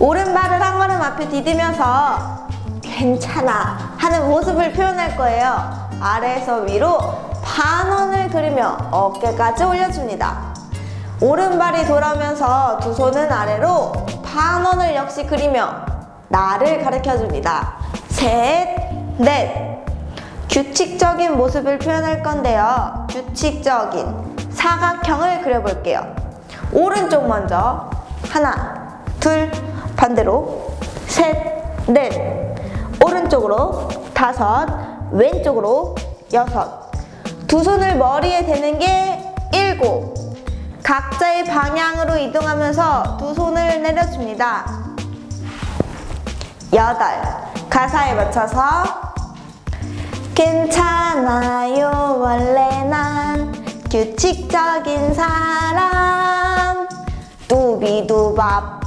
오른발을 한 걸음 앞에 디디면서 괜찮아 하는 모습을 표현할 거예요. 아래에서 위로 반원을 그리며 어깨까지 올려줍니다. 오른발이 돌아오면서 두 손은 아래로 반원을 역시 그리며 나를 가르쳐 줍니다. 셋, 넷. 규칙적인 모습을 표현할 건데요. 규칙적인 사각형을 그려볼게요. 오른쪽 먼저. 하나, 둘, 반대로. 셋, 넷. 오른쪽으로. 다섯, 왼쪽으로. 여섯. 두 손을 머리에 대는 게 일곱. 각자의 방향으로 이동하면서 두 손을 내려줍니다. 여덟. 가사에 맞춰서 괜찮아요 원래 난 규칙적인 사람 뚜비두밥